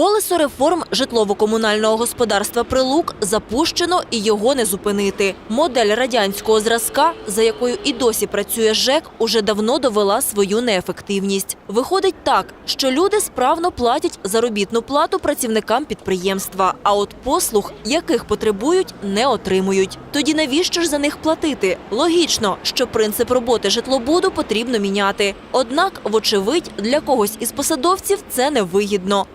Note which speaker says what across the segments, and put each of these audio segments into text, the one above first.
Speaker 1: Колесо реформ житлово-комунального господарства Прилук запущено і його не зупинити. Модель радянського зразка, за якою і досі працює ЖЕК, уже давно довела свою неефективність. Виходить так, що люди справно платять заробітну плату працівникам підприємства, а от послуг, яких потребують, не отримують. Тоді навіщо ж за них платити? Логічно, що принцип роботи житлобуду потрібно міняти. Однак, вочевидь, для когось із посадовців це невигідно.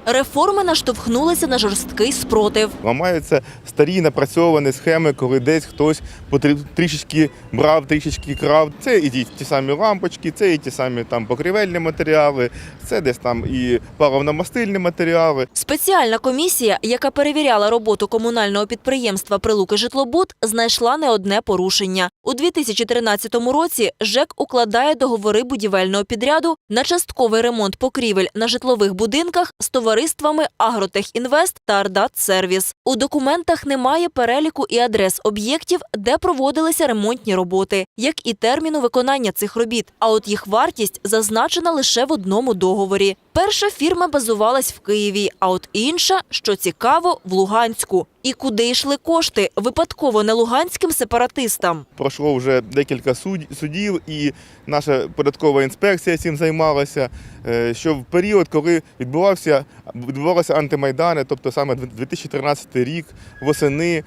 Speaker 1: Реформи наштовхнулися на жорсткий спротив.
Speaker 2: Ламаються старі напрацьовані схеми, коли десь хтось потріб- трішечки брав, трішечки крав. Це і ті, ті самі лампочки, це і ті самі там покрівельні матеріали, це десь там і паливно-мастильні матеріали.
Speaker 1: Спеціальна комісія, яка перевіряла роботу комунального підприємства Прилуки Житлобуд, знайшла не одне порушення. У 2013 році ЖЕК укладає договори будівельного підряду на частковий ремонт покрівель на житлових будинках з товариствами Агротехінвест та Ардат-Сервіс. У документах немає переліку і адрес об'єктів, де проводилися ремонтні роботи, як і терміну виконання цих робіт. А от їх вартість зазначена лише в одному договорі. Перша фірма базувалась в Києві, а от інша, що цікаво, в Луганську. І куди йшли кошти? Випадково не луганським сепаратистам.
Speaker 2: Пройшло вже декілька суд- судів, і наша податкова інспекція цим займалася. е, Що в період, коли відбувався відбувалися антимайдани, тобто саме 2013 рік, восени,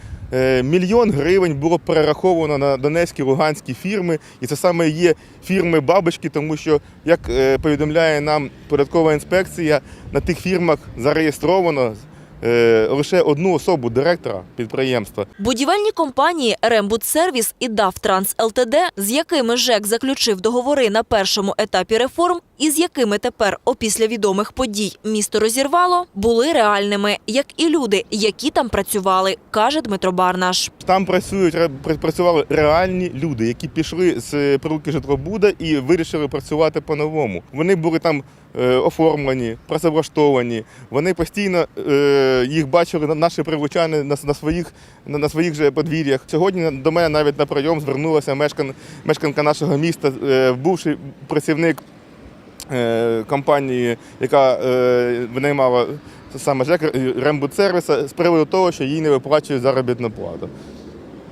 Speaker 2: мільйон гривень було перераховано на донецькі луганські фірми, і це саме є фірми бабочки, тому що, як е, повідомляє нам податкова інспекція, на тих фірмах зареєстровано е, лише одну особу директора підприємства.
Speaker 1: Будівельні компанії «Рембудсервіс» і «Давтранс ЛТД», з якими ЖЕК заключив договори на першому етапі реформ, і з якими тепер, опісля відомих подій, місто розірвало, були реальними, як і люди, які там працювали, каже Дмитро Барнаш.
Speaker 2: Там працюють працювали реальні люди, які пішли з прилуки житлобуда і вирішили працювати по-новому. Вони були там е, оформлені, працевлаштовані. Вони постійно е, їх бачили на- наші прилучани на, своїх на, своїх же подвір'ях. Сьогодні до мене навіть на прийом звернулася мешкан, мешканка нашого міста, е, бувший працівник е, компанії, яка е, винаймала саме ЖЕК Рембудсервіса з приводу того, що їй не виплачують заробітну плату.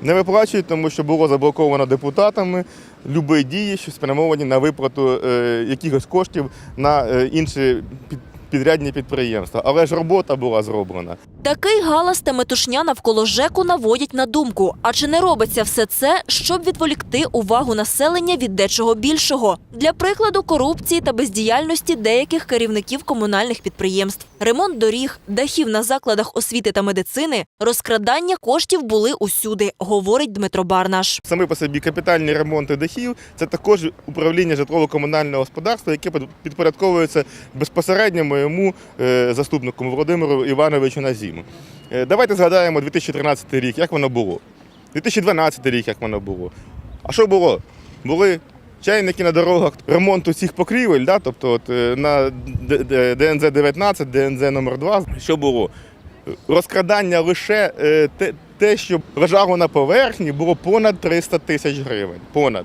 Speaker 2: Не виплачують, тому що було заблоковано депутатами любі дії, що спрямовані на виплату е, якихось коштів на е, інші під, підрядні підприємства. Але ж робота була зроблена.
Speaker 1: Такий галас та метушня навколо ЖЕКу наводять на думку. А чи не робиться все це, щоб відволікти увагу населення від дечого більшого? Для прикладу, корупції та бездіяльності деяких керівників комунальних підприємств. Ремонт доріг, дахів на закладах освіти та медицини, розкрадання коштів були усюди, говорить Дмитро Барнаш.
Speaker 2: Саме по собі капітальні ремонти дахів це також управління житлово-комунального господарства, яке під- підпорядковується безпосередньо моєму е, заступнику Володимиру Івановичу Назіму. Е, Давайте згадаємо 2013 рік, як воно було. 2012 рік, як воно було. А що було? Були чайники на дорогах, ремонт усіх покрівель, да? тобто от, е, на ДНЗ 19, ДНЗ номер 2 Що було? Розкрадання лише е, те, те, що лежало на поверхні, було понад 300 тисяч гривень. Понад.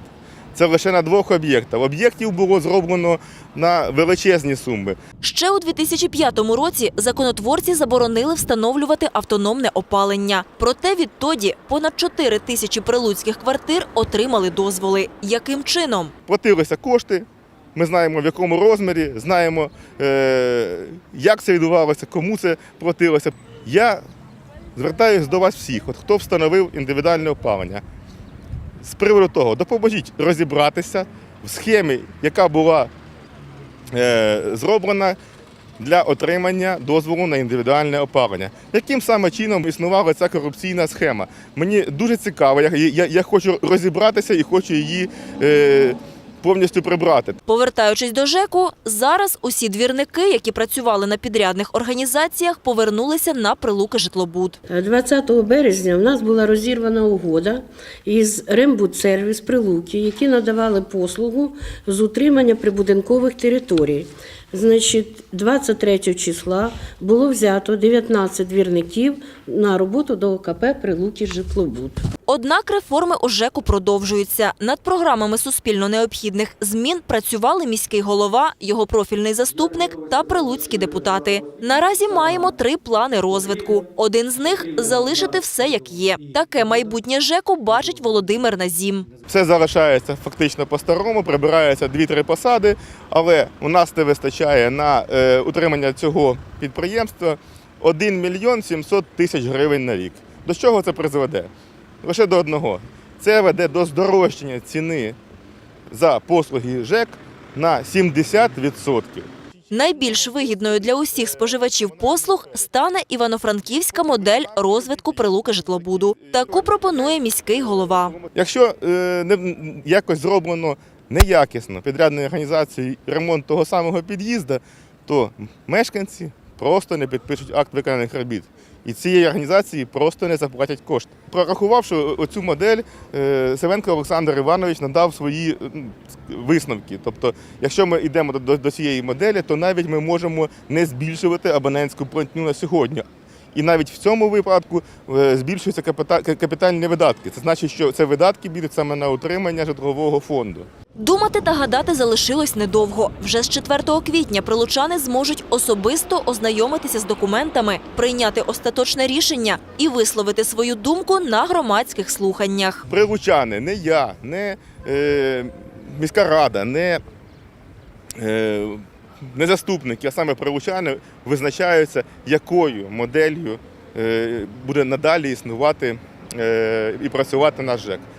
Speaker 2: Це лише на двох об'єктах. Об'єктів було зроблено на величезні суми.
Speaker 1: Ще у 2005 році законотворці заборонили встановлювати автономне опалення. Проте відтоді понад 4 тисячі прилуцьких квартир отримали дозволи. Яким чином?
Speaker 2: Платилися кошти. Ми знаємо в якому розмірі, знаємо, е, як це відбувалося, кому це платилося. Я звертаюся до вас всіх, от хто встановив індивідуальне опалення. З приводу того, допоможіть розібратися в схемі, яка була е, зроблена для отримання дозволу на індивідуальне опалення. Яким саме чином існувала ця корупційна схема? Мені дуже цікаво, я, я, я хочу розібратися і хочу її е, повністю прибрати.
Speaker 1: Повертаючись до ЖЕКу, зараз усі двірники, які працювали на підрядних організаціях, повернулися на прилуки житлобуд.
Speaker 3: 20 березня в нас була розірвана угода із Рембудсервіс Прилуки, які надавали послугу з утримання прибудинкових територій. Значить, 23 числа було взято 19 двірників на роботу до ОКП Прилуки Житлобуд.
Speaker 1: Однак реформи у ЖЕКу продовжуються. Над програмами суспільно необхідних змін працювали міський голова, його профільний заступник та прилуцькі депутати. Наразі маємо три плани розвитку. Один з них залишити все як є. Таке майбутнє ЖЕКу бачить Володимир Назім.
Speaker 2: Все залишається фактично по-старому, прибираються дві-три посади, але у нас не вистачає на е, утримання цього підприємства 1 мільйон 700 тисяч гривень на рік. До чого це призведе? Лише до одного. Це веде до здорожчання ціни за послуги ЖЕК на 70%.
Speaker 1: Найбільш вигідною для усіх споживачів послуг стане івано-франківська модель розвитку прилуки житлобуду. Таку пропонує міський голова.
Speaker 2: Якщо е, не, якось зроблено неякісно підрядною організацією ремонт того самого під'їзду, то мешканці просто не підпишуть акт виконаних робіт. І цієї організації просто не заплатять кошти. Прорахувавши оцю модель, е, Севенко Олександр Іванович надав свої висновки. Тобто, якщо ми йдемо до, до, до цієї моделі, то навіть ми можемо не збільшувати абонентську платню на сьогодні. І навіть в цьому випадку е, збільшуються капітальні видатки. Це значить, що це видатки підуть саме на утримання житлового фонду.
Speaker 1: Думати та гадати залишилось недовго. Вже з 4 квітня прилучани зможуть особисто ознайомитися з документами, прийняти остаточне рішення і висловити свою думку на громадських слуханнях.
Speaker 2: Прилучани, не я, не е, міська рада, не, е, не заступники, а саме прилучани визначаються, якою моделлю е, буде надалі існувати е, і працювати наш ЖЕК.